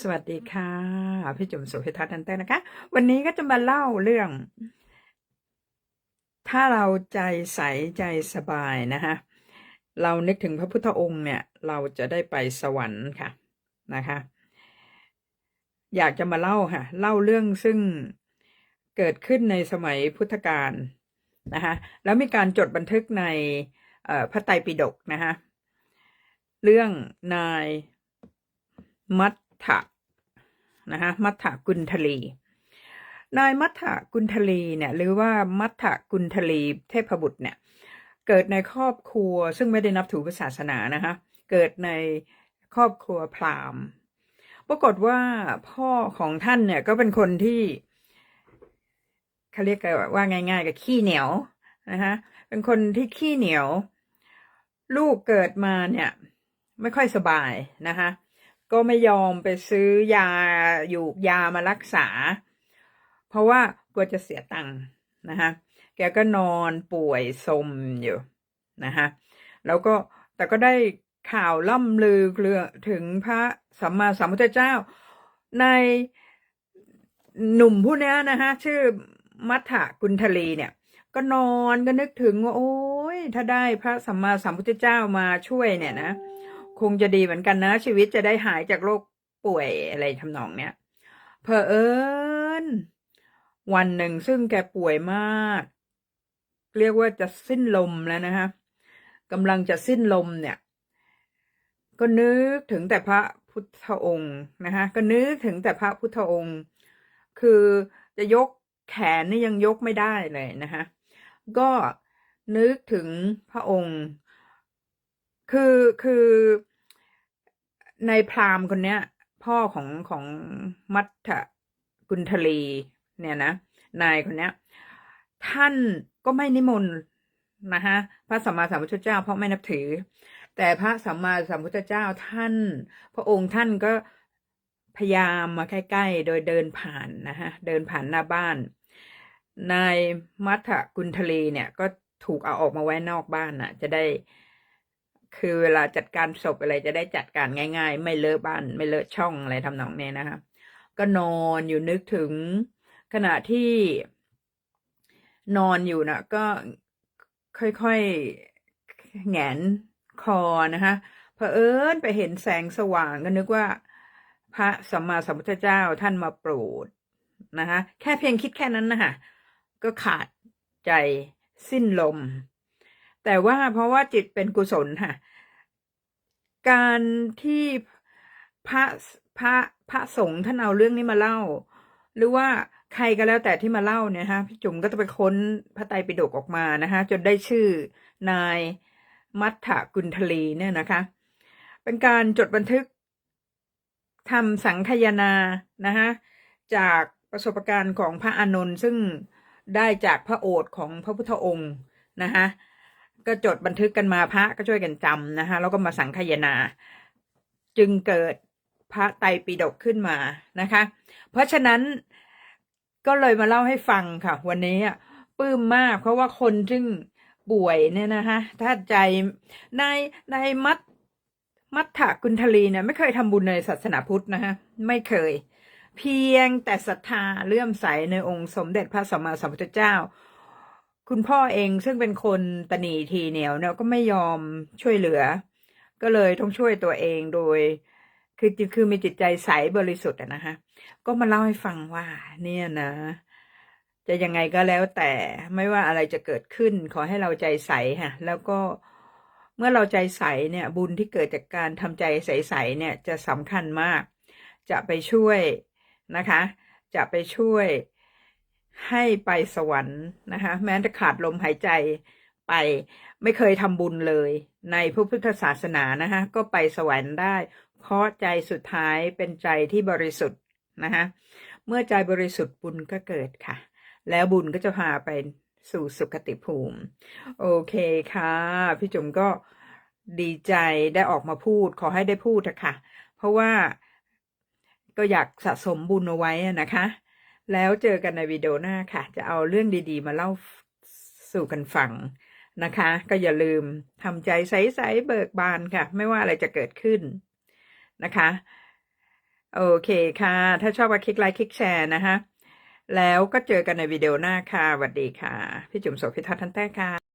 สวัสดีค่ะ พี่จุ๋มสุพิทัศน์นันเต้นะคะ วันนี้ก็จะมาเล่าเรื่อง ถ้าเราใจใสใจสบายนะคะเรานึกถึงพระพุทธองค์เนี่ย เราจะได้ไปสวรรค์ค่ะนะคะ อยากจะมาเล่าค่ะ เล่าเรื่องซึ่งเกิดขึ้นในสมัยพุทธกาลนะคะแล้วมีการจดบันทึกในพระไตรปิฎกนะคะเรื่องนายมัทธะ นะคะมัทธกุณทลีนายมัทธกุณทลีเนี่ยหรือว่ามัทธกุณทลีเทพบุตรเนี่ยเกิดในครอบครัวซึ่งไม่ได้นับถือศาสนานะคะเกิดในครอบครัวพราหมณ์ปรากฏว่าพ่อของท่านเนี่ยก็เป็นคนที่เขาเรียกกันว่าง่ายๆกับขี้เหนียวนะคะเป็นคนที่ขี้เหนียว ลูกเกิดมาเนี่ย ไม่ค่อยสบายนะคะ ก็ไม่ยอมไปซื้อยาอยู่ยามารักษา เพราะว่ากลัวจะเสียตังค์นะคะแกก็นอนป่วยสมอยู่นะคะแล้วก็แต่ก็ได้ข่าวล่ำลือเรื่องถึงพระสัมมาสัมพุทธเจ้า ในหนุ่มผู้นี้นะคะ ชื่อมัทธกุณทลีเนี่ย ก็นอนก็นึกถึงว่าโอ้ยถ้าได้พระสัมมาสัมพุทธเจ้ามาช่วยเนี่ยนะ คงจะดีเหมือนกันนะ ชีวิตจะได้หายจากโรคป่วยอะไรทำนองเนี้ยเพอเอิญวันหนึ่งซึ่งแกป่วยมาก เรียกว่าจะสิ้นลมแล้วนะคะกำลังจะสิ้นลมเนี่ย ก็นึกถึงแต่พระพุทธองค์นะคะก็นึกถึงแต่พระพุทธองค์ คือจะยกแขนนี่ยังยกไม่ได้เลยนะคะก็นึกถึงพระองค์ คือคือในพราหมณ์คนเนี้ย พ่อของของมัทธกุณทลีเนี่ยนะนายคนเนี้ย ท่านก็ไม่นิมนต์นะคะพระสัมมาสัมพุทธเจ้า เพราะไม่นับถือ แต่พระสัมมาสัมพุทธเจ้าท่าน พระองค์ท่านก็พยายามมาใกล้ๆ โดยเดินผ่านนะคะเดินผ่านหน้าบ้าน นายมัทธกุณทลีเนี่ยก็ถูกเอาออกมาไว้นอกบ้านน่ะ จะได้ คือเวลาจัดการศพอะไรจะได้จัดการง่าย ๆ ไม่เลอะบ้านไม่เลอะช่องอะไรทำนองนี้นะคะ ก็นอนอยู่นึกถึงขณะที่นอนอยู่นะก็ค่อยๆแงนคอนะคะเผอิญไปเห็นแสงสว่างก็นึกว่า พระสัมมาสัมพุทธเจ้าท่านมาโปรดนะคะแค่เพียงคิดแค่นั้นนะคะก็ขาดใจสิ้นลม แต่ว่าเพราะว่าจิตเป็นกุศลค่ะ การที่พระพระพระสงฆ์ท่านเอาเรื่องนี้มาเล่า หรือว่าใครก็แล้วแต่ที่มาเล่าเนี่ยฮะพี่จุ๋มก็จะไปค้นพระไตรปิฎกออกมานะคะจนได้ชื่อนายมัทธกุณทลีเนี่ยนะคะ เป็นการจดบันทึกทำสังคยนานะคะจากประสบการณ์ของพระอานนท์ซึ่งได้จากพระโอษฐ์ของพระพุทธองค์นะคะ ก็จดบันทึกกันมาพระก็ช่วยกันจำนะคะแล้วก็มาสังคยนา จึงเกิดพระไตรปิฎกขึ้นมานะคะ เพราะฉะนั้นก็เลยมาเล่าให้ฟังค่ะ วันนี้ปลื้มมากเพราะว่าคนซึ่งป่วยเนี่ยนะคะถ้าใจในในมัดมัทธกุณทลีเนี่ยไม่เคยทำบุญในศาสนาพุทธนะคะไม่เคย เพียงแต่ศรัทธาเลื่อมใสในองค์สมเด็จพระสัมมาสัมพุทธเจ้า คุณพ่อเองซึ่งเป็นคนตนีทีเหนียวเนี่ยก็ไม่ยอมช่วยเหลือ ก็เลยต้องช่วยตัวเองโดย คือคือมีจิตใจใสบริสุทธิ์นะคะก็มาเล่าให้ฟังว่า เนี่ยนะ จะยังไงก็แล้วแต่ไม่ว่าอะไรจะเกิดขึ้น ขอให้เราใจใสค่ะ แล้วก็เมื่อเราใจใสเนี่ย บุญที่เกิดจากการทำใจใสๆเนี่ยจะสำคัญมาก จะไปช่วยนะคะ จะไปช่วย ให้ไปสวรรค์นะคะแม้จะขาดลมหายใจไปไม่เคยทำบุญเลย ในพระพุทธศาสนานะคะก็ไปสวรรค์ได้เพราะใจสุดท้ายเป็นใจที่บริสุทธิ์นะคะเมื่อใจบริสุทธิ์บุญก็เกิดค่ะ แล้วบุญก็จะพาไปสู่สุคติภูมิ โอเคค่ะ พี่จุ๋มก็ดีใจได้ออกมาพูดขอให้ได้พูดอะค่ะ เพราะว่าก็อยากสะสมบุญเอาไว้นะคะ แล้วเจอกันในวิดีโอหน้าค่ะ จะเอาเรื่องดีๆ มาเล่าสู่กันฟังนะคะ ก็อย่าลืมทำใจใสๆเบิกบานค่ะ ไม่ว่าอะไรจะเกิดขึ้นนะคะ โอเคค่ะ ถ้าชอบก็คลิกไลค์คลิกแชร์นะคะ แล้วก็เจอกันในวิดีโอหน้าค่ะสวัสดีค่ะ พี่จุ๋มโสภิทัศน์ทันแต้ค่ะ